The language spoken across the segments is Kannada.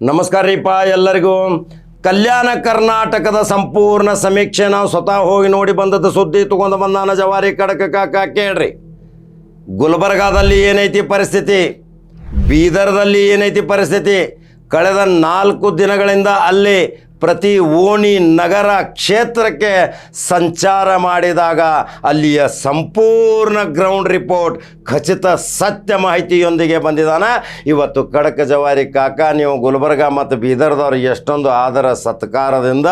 ನಮಸ್ಕಾರ ರೀಪ ಎಲ್ಲರಿಗೂ. ಕಲ್ಯಾಣ ಕರ್ನಾಟಕದ ಸಂಪೂರ್ಣ ಸಮೀಕ್ಷೆ ನಾವು ಸ್ವತಃ ಹೋಗಿ ನೋಡಿ ಬಂದದ್ದು ಸುದ್ದಿ ತಗೊಂಡು ಬಂದಾನ ಜವಾರಿ ಕಡಕ ಕಾಕ ಕೇಳ್ರಿ. ಗುಲ್ಬರ್ಗಾದಲ್ಲಿ ಏನೈತಿ ಪರಿಸ್ಥಿತಿ? ಬೀದರ್ದಲ್ಲಿ ಏನೈತಿ ಪರಿಸ್ಥಿತಿ? ಕಳೆದ ನಾಲ್ಕು ದಿನಗಳಿಂದ ಅಲ್ಲಿ ಪ್ರತಿ ಓಣಿ ನಗರ ಕ್ಷೇತ್ರಕ್ಕೆ ಸಂಚಾರ ಮಾಡಿದಾಗ ಅಲ್ಲಿಯ ಸಂಪೂರ್ಣ ಗ್ರೌಂಡ್ ರಿಪೋರ್ಟ್ ಖಚಿತ ಸತ್ಯ ಮಾಹಿತಿಯೊಂದಿಗೆ ಬಂದಿದ್ದಾನೆ. ಇವತ್ತು ಕಡಕ ಜವಾರಿ ಕಾಕ, ನೀವು ಗುಲ್ಬರ್ಗ ಮತ್ತು ಬೀದರ್ದವ್ರು ಎಷ್ಟೊಂದು ಆದರ ಸತ್ಕಾರದಿಂದ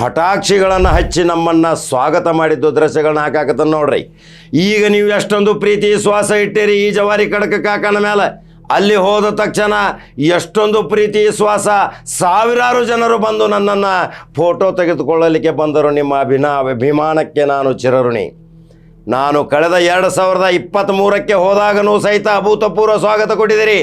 ಪಟಾಕ್ಷಿಗಳನ್ನು ಹಚ್ಚಿ ನಮ್ಮನ್ನು ಸ್ವಾಗತ ಮಾಡಿದ್ದು ದೃಶ್ಯಗಳನ್ನ ಹಾಕಾಕತ್ತ ನೋಡ್ರಿ. ಈಗ ನೀವು ಎಷ್ಟೊಂದು ಪ್ರೀತಿ ಶ್ವಾಸ ಇಟ್ಟಿರಿ ಈ ಜವಾರಿ ಕಡಕ ಕಾಕನ ಮೇಲೆ. ಅಲ್ಲಿ ಹೋದ ತಕ್ಷಣ ಎಷ್ಟೊಂದು ಪ್ರೀತಿ, ವಿಶ್ವಾಸ ಸಾವಿರಾರು ಜನರು ಬಂದು ನನ್ನನ್ನು ಫೋಟೋ ತೆಗೆದುಕೊಳ್ಳಲಿಕ್ಕೆ ಬಂದರು. ನಿಮ್ಮ ಅಭಿನಾ, ಅಭಿಮಾನಕ್ಕೆ ನಾನು ಚಿರಋಣಿ. ನಾನು ಕಳೆದ ಎರಡು ಸಾವಿರದ ಇಪ್ಪತ್ತ್ಮೂರಕ್ಕೆ ಹೋದಾಗನೂ ಸಹಿತ ಅಭೂತಪೂರ್ವ ಸ್ವಾಗತ ಕೊಟ್ಟಿದ್ದೀರಿ.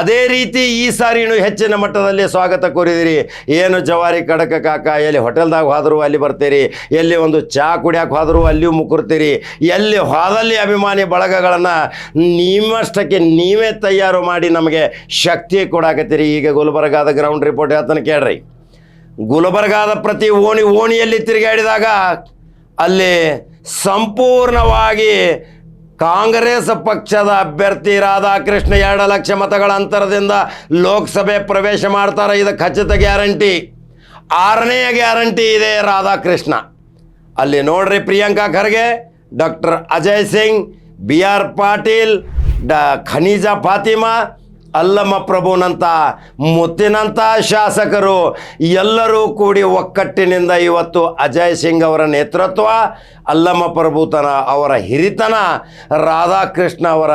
ಅದೇ ರೀತಿ ಈ ಸಾರಿನೂ ಹೆಚ್ಚಿನ ಮಟ್ಟದಲ್ಲಿ ಸ್ವಾಗತ ಕೋರಿದಿರಿ. ಏನು ಜವಾರಿ ಕಡಕ ಕಾಕ, ಎಲ್ಲಿ ಹೋಟೆಲ್ದಾಗ ಹೋದರೂ ಅಲ್ಲಿ ಬರ್ತೀರಿ. ಎಲ್ಲಿ ಒಂದು ಚಹಾ ಕುಡಿಯೋಕೆ ಹೋದರೂ ಅಲ್ಲಿಯೂ ಮುಕುರ್ತೀರಿ. ಎಲ್ಲಿ ಹೋದಲ್ಲಿ ಅಭಿಮಾನಿ ಬಳಗಗಳನ್ನು ನಿಮ್ಮಷ್ಟಕ್ಕೆ ನೀವೇ ತಯಾರು ಮಾಡಿ ನಮಗೆ ಶಕ್ತಿ ಕೊಡಾಕತ್ತೀರಿ. ಈಗ ಗುಲ್ಬರ್ಗಾದ ಗ್ರೌಂಡ್ ರಿಪೋರ್ಟ್ ಹೇಳ್ತಾನೆ ಕೇಳ್ರಿ. ಗುಲ್ಬರ್ಗಾದ ಪ್ರತಿ ಓಣಿ ಓಣಿಯಲ್ಲಿ ತಿರುಗಾಡಿದಾಗ ಅಲ್ಲಿ ಸಂಪೂರ್ಣವಾಗಿ ಕಾಂಗ್ರೆಸ್ ಪಕ್ಷದ ಅಭ್ಯರ್ಥಿ ರಾಧಾಕೃಷ್ಣ ಎರಡು ಲಕ್ಷ ಮತಗಳ ಅಂತರದಿಂದ ಲೋಕಸಭೆ ಪ್ರವೇಶ ಮಾಡ್ತಾರೆ. ಇದು ಖಚಿತ ಗ್ಯಾರಂಟಿ. ಆರನೆಯ ಗ್ಯಾರಂಟಿ ಇದೆ ರಾಧಾಕೃಷ್ಣ. ಅಲ್ಲಿ ನೋಡ್ರಿ Priyanka Kharge, doctor Ajay Singh, B R Patil, ಡ ಖನಿಜಾ ಫಾತಿಮಾ ಅಲ್ಲಮ್ಮ ಪ್ರಭುನಂತ ಮುತ್ತಿನಂಥ ಶಾಸಕರು, ಎಲ್ಲರೂ ಕೂಡಿ ಒಕ್ಕಟ್ಟಿನಿಂದ ಇವತ್ತು ಅಜಯ್ ಸಿಂಗ್ ಅವರ ನೇತೃತ್ವ, ಅಲ್ಲಮ್ಮ ಪ್ರಭುತನ ಅವರ ಹಿರಿತನ, ರಾಧಾಕೃಷ್ಣ ಅವರ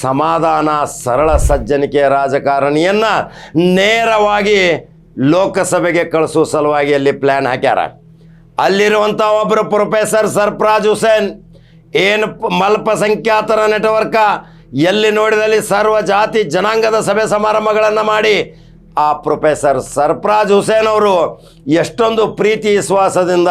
ಸಮಾಧಾನ, ಸರಳ ಸಜ್ಜನಿಕೆ ರಾಜಕಾರಣಿಯನ್ನು ನೇರವಾಗಿ ಲೋಕಸಭೆಗೆ ಕಳಿಸೋ ಸಲುವಾಗಿ ಅಲ್ಲಿ ಪ್ಲ್ಯಾನ್ ಹಾಕ್ಯಾರ. ಅಲ್ಲಿರುವಂಥ ಒಬ್ಬರು ಪ್ರೊಫೆಸರ್ ಸರ್ಪ್ರಾಜ್ ಹುಸೇನ್, ಏನು ಪ- ಅಲ್ಪಸಂಖ್ಯಾತರ ನೆಟ್ವರ್ಕ ಎಲ್ಲಿ ನೋಡಿದಲ್ಲಿ ಸರ್ವ ಜಾತಿ ಜನಾಂಗದ ಸಭೆ ಸಮಾರಂಭಗಳನ್ನು ಮಾಡಿ, ಆ ಪ್ರೊಫೆಸರ್ ಸರ್ಫರಾಜ್ ಹುಸೇನ್ ಅವರು ಎಷ್ಟೊಂದು ಪ್ರೀತಿ ವಿಶ್ವಾಸದಿಂದ,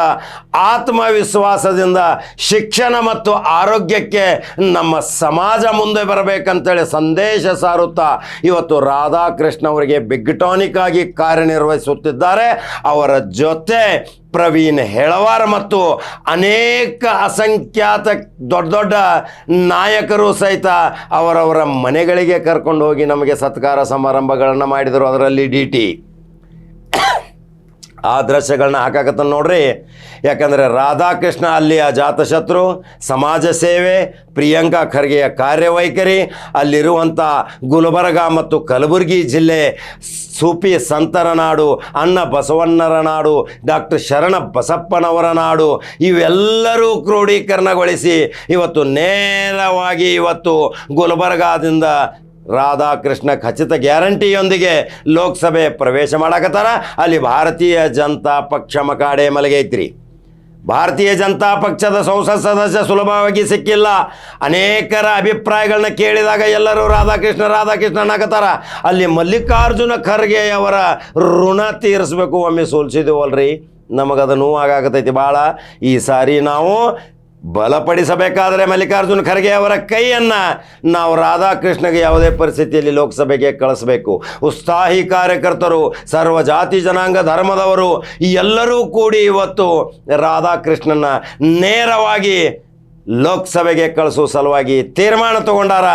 ಆತ್ಮವಿಶ್ವಾಸದಿಂದ ಶಿಕ್ಷಣ ಮತ್ತು ಆರೋಗ್ಯಕ್ಕೆ ನಮ್ಮ ಸಮಾಜ ಮುಂದೆ ಬರಬೇಕಂತೇಳಿ ಸಂದೇಶ ಸಾರುತ್ತಾ ಇವತ್ತು ರಾಧಾಕೃಷ್ಣ ಅವರಿಗೆ ಬಿಗ್ ಟಾನಿಕ್ ಆಗಿ ಕಾರ್ಯನಿರ್ವಹಿಸುತ್ತಿದ್ದಾರೆ. ಅವರ ಜೊತೆ ಪ್ರವೀಣ್ ಹೆಳವಾರ್ ಮತ್ತು ಅನೇಕ ಅಸಂಖ್ಯಾತ ದೊಡ್ಡ ದೊಡ್ಡ ನಾಯಕರು ಸಹಿತ ಅವರವರ ಮನೆಗಳಿಗೆ ಕರ್ಕೊಂಡು ಹೋಗಿ ನಮಗೆ ಸತ್ಕಾರ ಸಮಾರಂಭಗಳನ್ನು ಮಾಡಿದರು ಅದರಲ್ಲಿ ಡಿ ಟಿ. ಆ ದೃಶ್ಯಗಳನ್ನ ಹಾಕಾಕತ್ತ ನೋಡ್ರಿ. ಯಾಕಂದರೆ ರಾಧಾಕೃಷ್ಣ ಅಲ್ಲಿಯ ಜಾತಶತ್ರು, ಸಮಾಜ ಸೇವೆ, ಪ್ರಿಯಾಂಕಾ ಖರ್ಗೆಯ ಕಾರ್ಯವೈಖರಿ ಅಲ್ಲಿರುವಂಥ ಗುಲ್ಬರ್ಗ ಮತ್ತು ಕಲಬುರಗಿ ಜಿಲ್ಲೆ ಸೂಪಿ ಸಂತರ ನಾಡು ಅಣ್ಣ ಬಸವಣ್ಣರ ನಾಡು, ಡಾಕ್ಟರ್ ಶರಣ ಬಸಪ್ಪನವರ ನಾಡು, ಇವೆಲ್ಲರೂ ಕ್ರೋಢೀಕರಣಗೊಳಿಸಿ ಇವತ್ತು ನೇರವಾಗಿ ಇವತ್ತು ಗುಲ್ಬರ್ಗಾದಿಂದ ರಾಧಾಕೃಷ್ಣ ಖಚಿತ ಗ್ಯಾರಂಟಿಯೊಂದಿಗೆ ಲೋಕಸಭೆ ಪ್ರವೇಶ ಮಾಡಕತ್ತಾರ. ಅಲ್ಲಿ ಭಾರತೀಯ ಜನತಾ ಪಕ್ಷ ಮಕಾಡೆ ಮಲಗೈತ್ರಿ. ಭಾರತೀಯ ಜನತಾ ಪಕ್ಷದ ಸಂಸತ್ ಸದಸ್ಯ ಸುಲಭವಾಗಿ ಸಿಕ್ಕಿಲ್ಲ. ಅನೇಕರ ಅಭಿಪ್ರಾಯಗಳನ್ನ ಕೇಳಿದಾಗ ಎಲ್ಲರೂ ರಾಧಾಕೃಷ್ಣ ರಾಧಾಕೃಷ್ಣ ಅನ್ನಕತ್ತಾರ. ಅಲ್ಲಿ ಮಲ್ಲಿಕಾರ್ಜುನ ಖರ್ಗೆ ಅವರ ಋಣ ತೀರಿಸಬೇಕು ಒಮ್ಮೆ ಸೋಲ್ಸಿದೀವಲ್ರಿ. ನಮಗದು ನೋವಾಗತೈತಿ ಭಾಳ ಈ ಸಾರಿ ನಾವು ಬಲಪಡಿಸಬೇಕಾದರೆ ಮಲ್ಲಿಕಾರ್ಜುನ ಖರ್ಗೆ ಅವರ ಕೈಯನ್ನು ನಾವು ರಾಧಾಕೃಷ್ಣಗೆ ಯಾವುದೇ ಪರಿಸ್ಥಿತಿಯಲ್ಲಿ ಲೋಕಸಭೆಗೆ ಕಳಿಸಬೇಕು. ಉತ್ಸಾಹಿ ಕಾರ್ಯಕರ್ತರು ಸರ್ವ ಜಾತಿ ಜನಾಂಗ ಧರ್ಮದವರು, ಎಲ್ಲರೂ ಕೂಡಿ ಇವತ್ತು ರಾಧಾಕೃಷ್ಣನ ನೇರವಾಗಿ ಲೋಕಸಭೆಗೆ ಕಳಿಸುವ ಸಲುವಾಗಿ ತೀರ್ಮಾನ ತಗೊಂಡಾರ,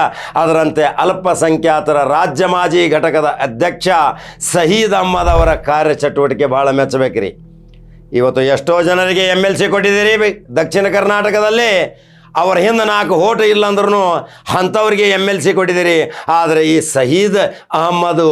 ಅದರಂತೆ ಅಲ್ಪಸಂಖ್ಯಾತರ ರಾಜ್ಯ ಮಾಜಿ ಘಟಕದ ಅಧ್ಯಕ್ಷ ಸಹೀದ್ ಅಹ್ಮದ್ ಅವರ ಕಾರ್ಯಚಟುವಟಿಕೆ ಭಾಳ ಮೆಚ್ಚಬೇಕ್ರಿ. ಇವತ್ತು ಎಷ್ಟೋ ಜನರಿಗೆ ಎಂ ಎಲ್ ಸಿ ಕೊಟ್ಟಿದ್ದೀರಿ. ದಕ್ಷಿಣ ಕರ್ನಾಟಕದಲ್ಲಿ ಅವರ ಹಿಂದೆ ನಾಲ್ಕು ಹೋಟ ಇಲ್ಲ ಅಂದ್ರೂ ಅಂಥವ್ರಿಗೆ ಎಂ ಎಲ್ ಸಿ ಕೊಟ್ಟಿದ್ದೀರಿ. ಆದರೆ ಈ ಸಹೀದ್ ಅಹಮ್ಮದು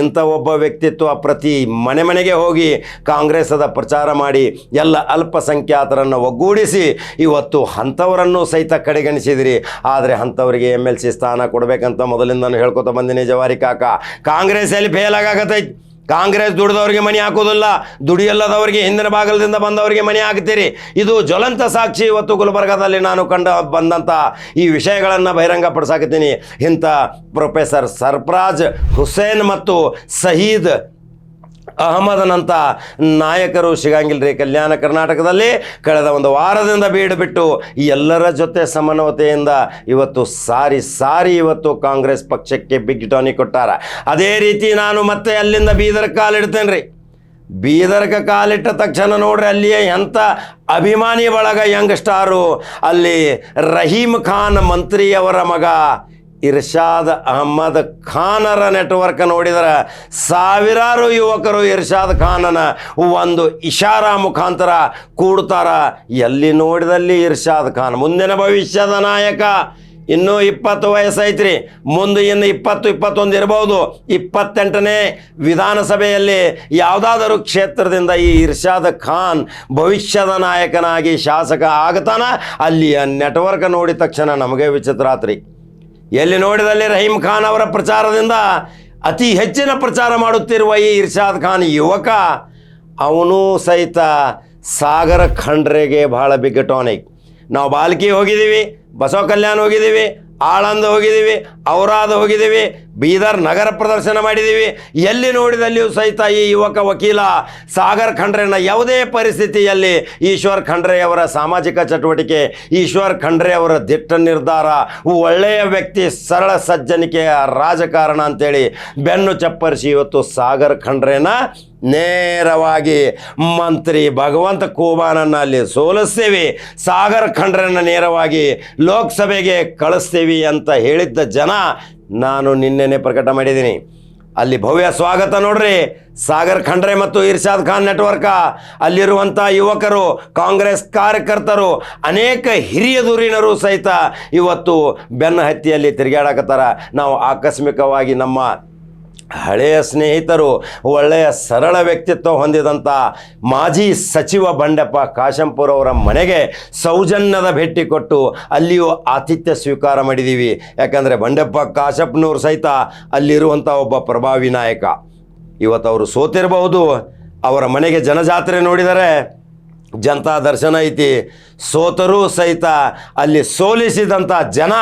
ಇಂಥ ಒಬ್ಬ ವ್ಯಕ್ತಿತ್ವ ಪ್ರತಿ ಮನೆ ಮನೆಗೆ ಹೋಗಿ ಕಾಂಗ್ರೆಸದ ಪ್ರಚಾರ ಮಾಡಿ ಎಲ್ಲ ಅಲ್ಪಸಂಖ್ಯಾತರನ್ನು ಒಗ್ಗೂಡಿಸಿ ಇವತ್ತು ಅಂಥವರನ್ನು ಸಹಿತ ಕಡೆಗಣಿಸಿದಿರಿ. ಆದರೆ ಅಂಥವ್ರಿಗೆ ಎಂ ಎಲ್ ಸಿ ಸ್ಥಾನ ಕೊಡಬೇಕಂತ ಮೊದಲಿಂದನೂ ಹೇಳ್ಕೊತ ಬಂದಿನಿ ಜವಾರಿ ಕಾಕ. ಕಾಂಗ್ರೆಸ್ಸಲ್ಲಿ ಫೇಲ್ ಆಗಾಕತ್ತೈತಿ. ಕಾಂಗ್ರೆಸ್ ದುಡಿದವರಿಗೆ ಮನೆ ಹಾಕೋದಿಲ್ಲ, ದುಡಿಯಲ್ಲದವರಿಗೆ, ಹಿಂದಿನ ಭಾಗದಿಂದ ಬಂದವರಿಗೆ ಮನೆ ಹಾಕ್ತೀರಿ. ಇದು ಜ್ವಲಂತ ಸಾಕ್ಷಿ ಇವತ್ತು ಗುಲ್ಬರ್ಗಾದಲ್ಲಿ ನಾನು ಕಂಡು ಬಂದಂಥ ಈ ವಿಷಯಗಳನ್ನು ಬಹಿರಂಗಪಡಿಸಾಕತ್ತೀನಿ. ಇಂಥ ಪ್ರೊಫೆಸರ್ ಸರ್ಫರಾಜ್ ಹುಸೇನ್ ಮತ್ತು ಸಹೀದ್ ಅಹಮದನಂತ ನಾಯಕರು ಸಿಗಂಗಿಲ್ಲ ರೀ. ಕಲ್ಯಾಣ ಕರ್ನಾಟಕದಲ್ಲಿ ಕಳೆದ ಒಂದು ವಾರದಿಂದ ಬೀಡು ಬಿಟ್ಟು ಎಲ್ಲರ ಜೊತೆ ಸಮನ್ವತೆಯಿಂದ ಇವತ್ತು ಸಾರಿ ಸಾರಿ ಇವತ್ತು ಕಾಂಗ್ರೆಸ್ ಪಕ್ಷಕ್ಕೆ ಬಿಗ್ ಟಾನಿ ಕೊಟ್ಟಾರ. ಅದೇ ರೀತಿ ನಾನು ಮತ್ತೆ ಅಲ್ಲಿಂದ ಬೀದರ್ ಕಾಲಿಡ್ತೇನೆ ರೀ. ಬೀದರ್ಗೆ ಕಾಲಿಟ್ಟ ತಕ್ಷಣ ನೋಡ್ರಿ ಅಲ್ಲಿಯೇ ಎಂಥ ಅಭಿಮಾನಿ ಬಳಗ ಯಂಗ್ ಸ್ಟಾರು ಅಲ್ಲಿ ರಹೀಮ್ ಖಾನ್ ಮಂತ್ರಿಯವರ ಮಗ ಇರ್ಷಾದ್ ಅಹಮ್ಮದ್ ಖಾನರ ನೆಟ್ವರ್ಕ್ ನೋಡಿದರೆ ಸಾವಿರಾರು ಯುವಕರು ಇರ್ಷಾದ್ ಖಾನನ ಒಂದು ಇಶಾರಾ ಮುಖಾಂತರ ಕೂಡ್ತಾರ. ಎಲ್ಲಿ ನೋಡಿದಲ್ಲಿ ಇರ್ಷಾದ್ ಖಾನ್? ಮುಂದಿನ ಭವಿಷ್ಯದ ನಾಯಕ ಇನ್ನೂ ಇಪ್ಪತ್ತು ವಯಸ್ಸೈತ್ರಿ. ಮುಂದೆ ಇನ್ನು ಇಪ್ಪತ್ತು, ಇಪ್ಪತ್ತೊಂದು ಇರಬಹುದು ಇಪ್ಪತ್ತೆಂಟನೇ ವಿಧಾನಸಭೆಯಲ್ಲಿ ಯಾವುದಾದರೂ ಕ್ಷೇತ್ರದಿಂದ ಈ ಇರ್ಷಾದ್ ಖಾನ್ ಭವಿಷ್ಯದ ನಾಯಕನಾಗಿ ಶಾಸಕ ಆಗತಾನ? ಅಲ್ಲಿಯ ನೆಟ್ವರ್ಕ್ ನೋಡಿದ ತಕ್ಷಣ ನಮಗೆ ವಿಚಿತ್ರ ಆತ್ರಿ. ಎಲ್ಲಿ ನೋಡಿದಲ್ಲಿ ರಹೀಮ್ ಖಾನ್ ಅವರ ಪ್ರಚಾರದಿಂದ ಅತಿ ಹೆಚ್ಚಿನ ಪ್ರಚಾರ ಮಾಡುತ್ತಿರುವ ಈ ಇರ್ಷಾದ್ ಖಾನ್ ಯುವಕ, ಅವನು ಸಹಿತ ಸಾಗರ ಖಂಡ್ರೆಗೆ ಬಹಳ ಬಿಗ್ ಟಾನಿಕ್ ನಾವು ಬಾಲ್ಕಿ ಹೋಗಿದ್ದೀವಿ, ಬಸವ ಕಲ್ಯಾಣ ಹೋಗಿದ್ದೀವಿ, ಆಳಂದ ಹೋಗಿದ್ದೀವಿ, ಔರಾದ ಹೋಗಿದ್ದೀವಿ ಬೀದರ್ ನಗರ ಪ್ರದರ್ಶನ ಮಾಡಿದ್ದೀವಿ ಎಲ್ಲಿ ನೋಡಿದಲ್ಲಿಯೂ ಸಹಿತ ಈ ಯುವಕ ವಕೀಲ ಸಾಗರ್ ಖಂಡ್ರೆನ ಯಾವುದೇ ಪರಿಸ್ಥಿತಿಯಲ್ಲಿ ಈಶ್ವರ್ ಖಂಡ್ರೆಯವರ ಸಾಮಾಜಿಕ ಚಟುವಟಿಕೆ, ಈಶ್ವರ್ ಖಂಡ್ರೆ ಅವರ ದಿಟ್ಟ ನಿರ್ಧಾರ, ಒಳ್ಳೆಯ ವ್ಯಕ್ತಿ, ಸರಳ ಸಜ್ಜನಿಕೆಯ ರಾಜಕಾರಣ ಅಂತೇಳಿ ಬೆನ್ನು ಚಪ್ಪರಿಸಿ ಇವತ್ತು ಸಾಗರ್ ಖಂಡ್ರೆನ ನೇರವಾಗಿ ಮಂತ್ರಿ ಭಗವಂತ ಕೋಬಾನನ್ನು ಅಲ್ಲಿ ಸೋಲಿಸ್ತೀವಿ. ಸಾಗರ್ ಖಂಡ್ರನ್ನ ನೇರವಾಗಿ ಲೋಕಸಭೆಗೆ ಕಳಿಸ್ತೀವಿ ಅಂತ ಹೇಳಿದ್ದ ಜನ ನಾನು ನಿನ್ನೆನೆ ಪ್ರಕಟ ಮಾಡಿದ್ದೀನಿ. ಅಲ್ಲಿ ಭವ್ಯ ಸ್ವಾಗತ ನೋಡ್ರಿ. ಸಾಗರ್ ಖಂಡ್ರೆ ಮತ್ತು ಇರ್ಷಾದ್ ಖಾನ್ ನೆಟ್ವರ್ಕ. ಅಲ್ಲಿರುವಂಥ ಯುವಕರು, ಕಾಂಗ್ರೆಸ್ ಕಾರ್ಯಕರ್ತರು, ಅನೇಕ ಹಿರಿಯ ದೂರಿನರು ಸಹಿತ ಇವತ್ತು ಬೆನ್ನ ಹತ್ತಿಯಲ್ಲಿ ತಿರುಗಾಡಕತ್ತಾರ. ನಾವು ಆಕಸ್ಮಿಕವಾಗಿ ನಮ್ಮ ಹಳೆಯ ಸ್ನೇಹಿತರು, ಒಳ್ಳೆಯ ಸರಳ ವ್ಯಕ್ತಿತ್ವ ಹೊಂದಿದಂಥ ಮಾಜಿ ಸಚಿವ ಬಂಡೆಪ್ಪ ಕಾಶಂಪುರ ಅವರ ಮನೆಗೆ ಸೌಜನ್ಯದ ಭೇಟಿ ಕೊಟ್ಟು ಅಲ್ಲಿಯೂ ಆತಿಥ್ಯ ಸ್ವೀಕಾರ ಮಾಡಿದ್ದೀವಿ ಯಾಕಂದರೆ ಬಂಡೆಪ್ಪ ಕಾಶಪ್ಪನವ್ರು ಸಹಿತ ಅಲ್ಲಿರುವಂಥ ಒಬ್ಬ ಪ್ರಭಾವಿ ನಾಯಕ. ಇವತ್ತು ಅವರು ಸೋತಿರಬಹುದು. ಅವರ ಮನೆಗೆ ಜನಜಾತ್ರೆ ನೋಡಿದರೆ ಜನತಾ ದರ್ಶನ ಐತಿ. ಸೋತರೂ ಸಹಿತ ಅಲ್ಲಿ ಸೋಲಿಸಿದಂಥ ಜನ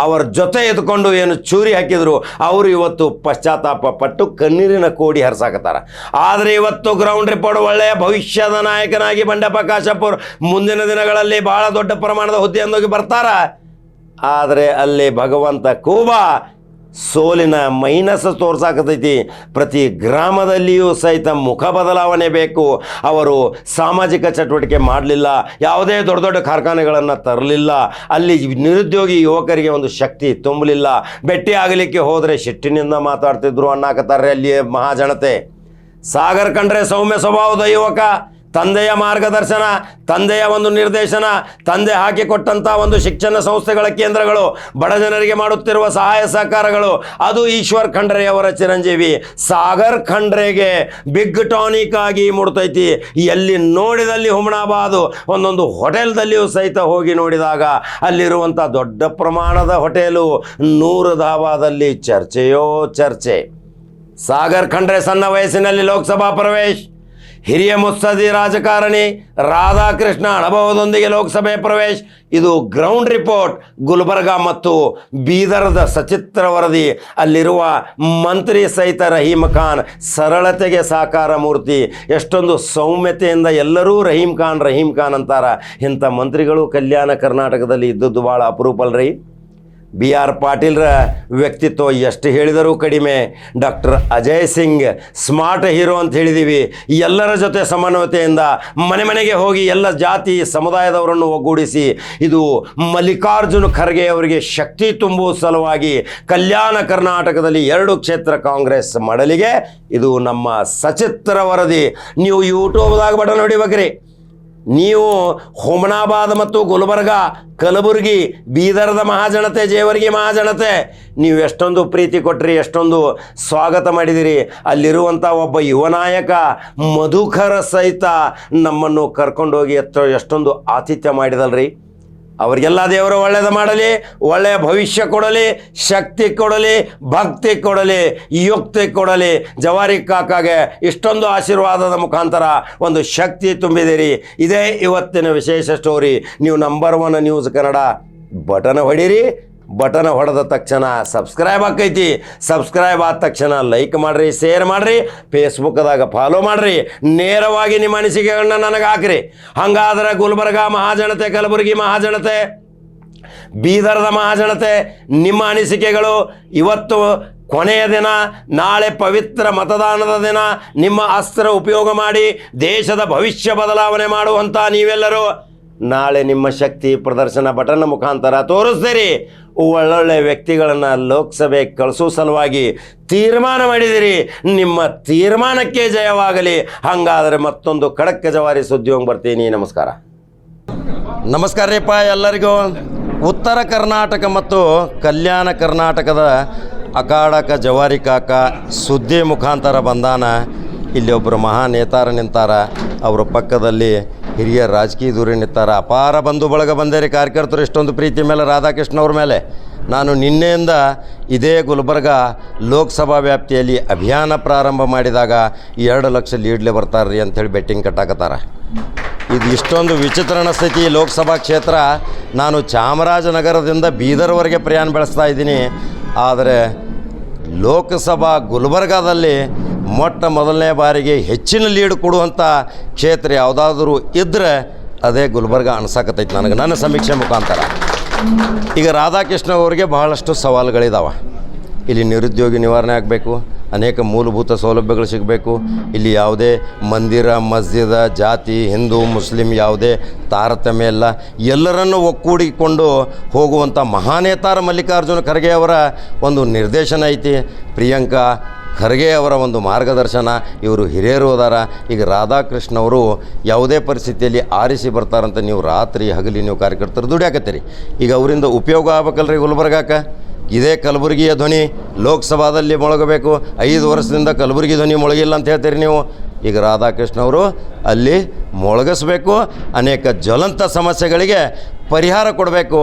ಅವರ ಜೊತೆ ಎದ್ಕೊಂಡು ಏನು ಚೂರಿ ಹಾಕಿದ್ರು, ಅವರು ಇವತ್ತು ಪಶ್ಚಾತ್ತಾಪ ಪಟ್ಟು ಕಣ್ಣೀರಿನ ಕೋಡಿ ಹರಿಸಾಕತ್ತಾರ. ಆದರೆ ಇವತ್ತು ಗ್ರೌಂಡ್ ರಿಪೋರ್ಟ್ ಒಳ್ಳೆಯ ಭವಿಷ್ಯದ ನಾಯಕನಾಗಿ ಬಂಡೆಪ್ಪ ಕಾಶಪ್ಪರು ಮುಂದಿನ ದಿನಗಳಲ್ಲಿ ಬಹಳ ದೊಡ್ಡ ಪ್ರಮಾಣದ ಹುದ್ದೆಯೊಂದಿಗೆ ಬರ್ತಾರ. ಆದರೆ ಅಲ್ಲಿ ಭಗವಂತ ಕೂಬಾ ಸೋಲಿನ ಮೈನಸ್ ತೋರ್ಸಾಕತೈತಿ. ಪ್ರತಿ ಗ್ರಾಮದಲ್ಲಿಯೂ ಸಹಿತ ಮುಖ ಬದಲಾವಣೆ ಬೇಕು. ಅವರು ಸಾಮಾಜಿಕ ಚಟುವಟಿಕೆ ಮಾಡಲಿಲ್ಲ. ಯಾವುದೇ ದೊಡ್ಡ ದೊಡ್ಡ ಕಾರ್ಖಾನೆಗಳನ್ನು ತರಲಿಲ್ಲ. ಅಲ್ಲಿ ನಿರುದ್ಯೋಗಿ ಯುವಕರಿಗೆ ಒಂದು ಶಕ್ತಿ ತುಂಬಲಿಲ್ಲ. ಭೇಟಿ ಆಗಲಿಕ್ಕೆ ಹೋದರೆ ಶಿಟ್ಟಿನಿಂದ ಮಾತಾಡ್ತಿದ್ರು ಅನ್ನಾಕತ್ತಾರೆ ಅಲ್ಲಿ ಮಹಾಜನತೆ. ಸಾಗರ್ ಕಂಡ್ರೆ ಸೌಮ್ಯ ಸ್ವಭಾವದ ಯುವಕ. ತಂದೆಯ ಮಾರ್ಗದರ್ಶನ, ತಂದೆಯ ಒಂದು ನಿರ್ದೇಶನ, ತಂದೆ ಹಾಕಿಕೊಟ್ಟಂಥ ಒಂದು ಶಿಕ್ಷಣ ಸಂಸ್ಥೆಗಳ ಕೇಂದ್ರಗಳು, ಬಡ ಜನರಿಗೆ ಮಾಡುತ್ತಿರುವ ಸಹಾಯ ಸಹಕಾರಗಳು. ಅದು ಈಶ್ವರ್ ಖಂಡ್ರೆಯವರ ಚಿರಂಜೀವಿ. ಸಾಗರ್ ಖಂಡ್ರೆಗೆ ಬಿಗ್ ಟಾನಿಕ್ ಆಗಿ ಮುಡ್ತೈತಿ. ಎಲ್ಲಿ ನೋಡಿದಲ್ಲಿ ಹುಮನಾಬಾದು, ಒಂದೊಂದು ಹೋಟೆಲ್ದಲ್ಲಿಯೂ ಸಹಿತ ಹೋಗಿ ನೋಡಿದಾಗ ಅಲ್ಲಿರುವಂಥ ದೊಡ್ಡ ಪ್ರಮಾಣದ ಹೋಟೆಲು, ನೂರು ಧಾಬಾದಲ್ಲಿ ಚರ್ಚೆಯೋ ಚರ್ಚೆ. ಸಾಗರ್ ಖಂಡ್ರೆ ಸಣ್ಣ ವಯಸ್ಸಿನಲ್ಲಿ ಲೋಕಸಭಾ ಪ್ರವೇಶ್. ಹಿರಿಯ ಮುತ್ಸದಿ ರಾಜಕಾರಣಿ ರಾಧಾಕೃಷ್ಣ ಅನುಭವದೊಂದಿಗೆ ಲೋಕಸಭೆ ಪ್ರವೇಶ್. ಇದು ಗ್ರೌಂಡ್ ರಿಪೋರ್ಟ್. ಗುಲ್ಬರ್ಗ ಮತ್ತು ಬೀದರ್ದ ಸಚಿತ್ರ ವರದಿ. ಅಲ್ಲಿರುವ ಮಂತ್ರಿ ಸಹಿತ ರಹೀಮ್ ಖಾನ್ ಸರಳತೆಗೆ ಸಾಕಾರ ಮೂರ್ತಿ. ಎಷ್ಟೊಂದು ಸೌಮ್ಯತೆಯಿಂದ ಎಲ್ಲರೂ ರಹೀಮ್ ಖಾನ್ ರಹೀಮ್ ಖಾನ್ ಅಂತಾರ. ಇಂಥ ಮಂತ್ರಿಗಳು ಕಲ್ಯಾಣ ಕರ್ನಾಟಕದಲ್ಲಿ ಇದ್ದದ್ದು ಭಾಳ ಅಪರೂಪ ಅಲ್ರಿ ಬಿ ಆರ್ ಪಾಟೀಲ್ರ ವ್ಯಕ್ತಿತ್ವ ಎಷ್ಟು ಹೇಳಿದರೂ ಕಡಿಮೆ. Doctor Ajay Singh smart hero ಅಂತ ಹೇಳಿದ್ದೀವಿ ಎಲ್ಲರ ಜೊತೆ ಸಮನ್ವಯತೆಯಿಂದ ಮನೆ ಮನೆಗೆ ಹೋಗಿ ಎಲ್ಲ ಜಾತಿ ಸಮುದಾಯದವರನ್ನು ಒಗ್ಗೂಡಿಸಿ ಇದು ಮಲ್ಲಿಕಾರ್ಜುನ್ ಖರ್ಗೆ ಅವರಿಗೆ ಶಕ್ತಿ ತುಂಬುವ ಸಲುವಾಗಿ ಕಲ್ಯಾಣ ಕರ್ನಾಟಕದಲ್ಲಿ ಎರಡು ಕ್ಷೇತ್ರ ಕಾಂಗ್ರೆಸ್ ಮಡಲಿಗೆ ಇದು ನಮ್ಮ ಸಚಿತ್ರ ವರದಿ. ನೀವು ಯೂಟ್ಯೂಬ್ದಾಗ ಬಟನ್ ಹೊಡಿಬೇಕ್ರಿ. ನೀವು ಹುಮನಾಬಾದ್ ಮತ್ತು ಗುಲ್ಬರ್ಗ, ಕಲಬುರಗಿ, ಬೀದರ್ದ ಮಹಾಜನತೆ, ಜೇವರ್ಗಿ ಮಹಾಜನತೆ, ನೀವು ಎಷ್ಟೊಂದು ಪ್ರೀತಿ ಕೊಟ್ಟ್ರಿ ಎಷ್ಟೊಂದು ಸ್ವಾಗತ ಮಾಡಿದಿರಿ. ಅಲ್ಲಿರುವಂಥ ಒಬ್ಬ ಯುವ ನಾಯಕ ಮಧುಕರ ಸಹಿತ ನಮ್ಮನ್ನು ಕರ್ಕೊಂಡೋಗಿ ಎಷ್ಟೋ ಎಷ್ಟೊಂದು ಆತಿಥ್ಯ ಮಾಡಿದಲ್ರಿ. ಅವರಿಗೆಲ್ಲ ದೇವರು ಒಳ್ಳೆಯದು ಮಾಡಲಿ, ಒಳ್ಳೆಯ ಭವಿಷ್ಯ ಕೊಡಲಿ, ಶಕ್ತಿ ಕೊಡಲಿ, ಭಕ್ತಿ ಕೊಡಲಿ, ಯುಕ್ತಿ ಕೊಡಲಿ. ಜವಾರಿ ಕಾಕಾಗೆ ಇಷ್ಟೊಂದು ಆಶೀರ್ವಾದದ ಮುಖಾಂತರ ಒಂದು ಶಕ್ತಿ ತುಂಬಿದಿರಿ ಇದೇ ಇವತ್ತಿನ ವಿಶೇಷ ಸ್ಟೋರಿ ನೀವು number one news Kannada button ಹೊಡೀರಿ. Button ಹೊಡೆದ ತಕ್ಷಣ ಸಬ್ಸ್ಕ್ರೈಬ್ ಆಕೈತಿ ಸಬ್ಸ್ಕ್ರೈಬ್ ಆದ ತಕ್ಷಣ ಲೈಕ್ ಮಾಡಿರಿ ಶೇರ್ ಮಾಡಿರಿ ಫೇಸ್ಬುಕ್ದಾಗ ಫಾಲೋ ಮಾಡಿರಿ. ನೇರವಾಗಿ ನಿಮ್ಮ ಅನಿಸಿಕೆಗಳನ್ನ ನನಗೆ ಹಾಕ್ರಿ. ಹಂಗಾದ್ರೆ ಗುಲ್ಬರ್ಗ ಮಹಾಜನತೆ, ಕಲಬುರಗಿ ಮಹಾಜನತೆ, ಬೀದರ್ದ ಮಹಾಜನತೆ, ನಿಮ್ಮ ಅನಿಸಿಕೆಗಳು ಇವತ್ತು ಕೊನೆಯ ದಿನ, ನಾಳೆ ಪವಿತ್ರ ಮತದಾನದ ದಿನ, ನಿಮ್ಮ ಅಸ್ತ್ರ ಉಪಯೋಗ ಮಾಡಿ ದೇಶದ ಭವಿಷ್ಯ ಬದಲಾವಣೆ ಮಾಡುವಂಥ ನೀವೆಲ್ಲರೂ ನಾಳೆ ನಿಮ್ಮ ಶಕ್ತಿ ಪ್ರದರ್ಶನ ಬಟನ್ ಮುಖಾಂತರ ತೋರಿಸ್ತೀರಿ. ಒಳ್ಳೊಳ್ಳೆ ವ್ಯಕ್ತಿಗಳನ್ನು ಲೋಕಸಭೆ ಕಳಿಸೋ ಸಲುವಾಗಿ ತೀರ್ಮಾನ ಮಾಡಿದಿರಿ ನಿಮ್ಮ ತೀರ್ಮಾನಕ್ಕೆ ಜಯವಾಗಲಿ. ಹಾಗಾದರೆ ಮತ್ತೊಂದು ಖಡಕ್ಕೆ ಜವಾರಿ ಸುದ್ದಿ ಬರ್ತೀನಿ. ನಮಸ್ಕಾರ. ನಮಸ್ಕಾರ ರೀಪ್ಪ ಎಲ್ಲರಿಗೂ. ಉತ್ತರ ಕರ್ನಾಟಕ ಮತ್ತು ಕಲ್ಯಾಣ ಕರ್ನಾಟಕದ ಅಕಾಡಕ ಜವಾರಿ ಕಾಕ ಸುದ್ದಿ ಮುಖಾಂತರ ಬಂದಾನ. ಇಲ್ಲಿ ಒಬ್ಬರು ಮಹಾ ನೇತಾರ ನಿಂತಾರ. ಅವರ ಪಕ್ಕದಲ್ಲಿ ಹಿರಿಯ ರಾಜಕೀಯ ದೂರಿ ನಿಂತಾರ ಅಪಾರ ಬಂಧು ಬಳಗ ಬಂದರೆ ಕಾರ್ಯಕರ್ತರು ಇಷ್ಟೊಂದು ಪ್ರೀತಿ ಮೇಲೆ ರಾಧಾಕೃಷ್ಣ ಅವ್ರ ಮೇಲೆ. ನಾನು ನಿನ್ನೆಯಿಂದ ಇದೇ ಗುಲ್ಬರ್ಗ ಲೋಕಸಭಾ ವ್ಯಾಪ್ತಿಯಲ್ಲಿ ಅಭಿಯಾನ ಪ್ರಾರಂಭ ಮಾಡಿದಾಗ ಎರಡು ಲಕ್ಷ ಲೀಡ್ಲೆ ಬರ್ತಾರ್ರಿ ಅಂಥೇಳಿ ಬೆಟ್ಟಿಂಗ್ ಕಟ್ಟಾಕತ್ತಾರ. ಇದು ಇಷ್ಟೊಂದು ವಿಚಿತ್ರ ಸ್ಥಿತಿ ಲೋಕಸಭಾ ಕ್ಷೇತ್ರ. ನಾನು ಚಾಮರಾಜನಗರದಿಂದ ಬೀದರ್ವರೆಗೆ ಪ್ರಯಾಣ ಬೆಳೆಸ್ತಾ ಇದ್ದೀನಿ. ಆದರೆ ಲೋಕಸಭಾ ಗುಲ್ಬರ್ಗಾದಲ್ಲಿ ಮೊಟ್ಟ ಮೊದಲನೇ ಬಾರಿಗೆ ಹೆಚ್ಚಿನ ಲೀಡ್ ಕೊಡುವಂಥ ಕ್ಷೇತ್ರ ಯಾವುದಾದ್ರೂ ಇದ್ದರೆ ಅದೇ ಗುಲ್ಬರ್ಗ ಅನ್ಸಾಕತ್ತೈತಿ ನನಗೆ. ನನ್ನ ಸಮೀಕ್ಷೆ ಮುಖಾಂತರ. ಈಗ ರಾಧಾಕೃಷ್ಣ ಅವರಿಗೆ ಬಹಳಷ್ಟು ಸವಾಲುಗಳಿದಾವೆ. ಇಲ್ಲಿ ನಿರುದ್ಯೋಗಿ ನಿವಾರಣೆ ಆಗಬೇಕು, ಅನೇಕ ಮೂಲಭೂತ ಸೌಲಭ್ಯಗಳು ಸಿಗಬೇಕು. ಇಲ್ಲಿ ಯಾವುದೇ ಮಂದಿರ, ಮಸ್ಜಿದ, ಜಾತಿ, ಹಿಂದೂ, ಮುಸ್ಲಿಂ ಯಾವುದೇ ತಾರತಮ್ಯ ಇಲ್ಲ. ಎಲ್ಲರನ್ನು ಒಕ್ಕೂಡಿಕೊಂಡು ಹೋಗುವಂಥ ಮಹಾನೇತಾರ ಮಲ್ಲಿಕಾರ್ಜುನ ಖರ್ಗೆ ಅವರ ಒಂದು ನಿರ್ದೇಶನ ಐತಿ. ಪ್ರಿಯಾಂಕಾ ಖರ್ಗೆ ಅವರ ಒಂದು ಮಾರ್ಗದರ್ಶನ, ಇವರು ಹಿರಿಯರು ಅದಾರ. ಈಗ ರಾಧಾಕೃಷ್ಣ ಅವರು ಯಾವುದೇ ಪರಿಸ್ಥಿತಿಯಲ್ಲಿ ಆರಿಸಿ ಬರ್ತಾರಂತ ನೀವು ರಾತ್ರಿ ಹಗಲಿ ನೀವು ಕಾರ್ಯಕರ್ತರು ದುಡಿಯಾಕತ್ತೀರಿ. ಈಗ ಅವರಿಂದ ಉಪಯೋಗ ಆಗ್ಬೇಕಲ್ರಿ ಗುಲ್ಬರ್ಗಾಕ? ಇದೇ ಕಲಬುರಗಿಯ ಧ್ವನಿ, ಲೋಕಸಭಾದಲ್ಲಿ ಮೊಳಗಬೇಕು. ಐದು ವರ್ಷದಿಂದ ಕಲಬುರಗಿ ಧ್ವನಿ ಮೊಳಗಿಲ್ಲ ಅಂತ ಹೇಳ್ತೀರಿ ನೀವು. ಈಗ ರಾಧಾಕೃಷ್ಣ ಅವರು ಅಲ್ಲಿ ಮೊಳಗಿಸ್ಬೇಕು. ಅನೇಕ ಜ್ವಲಂತ ಸಮಸ್ಯೆಗಳಿಗೆ ಪರಿಹಾರ ಕೊಡಬೇಕು.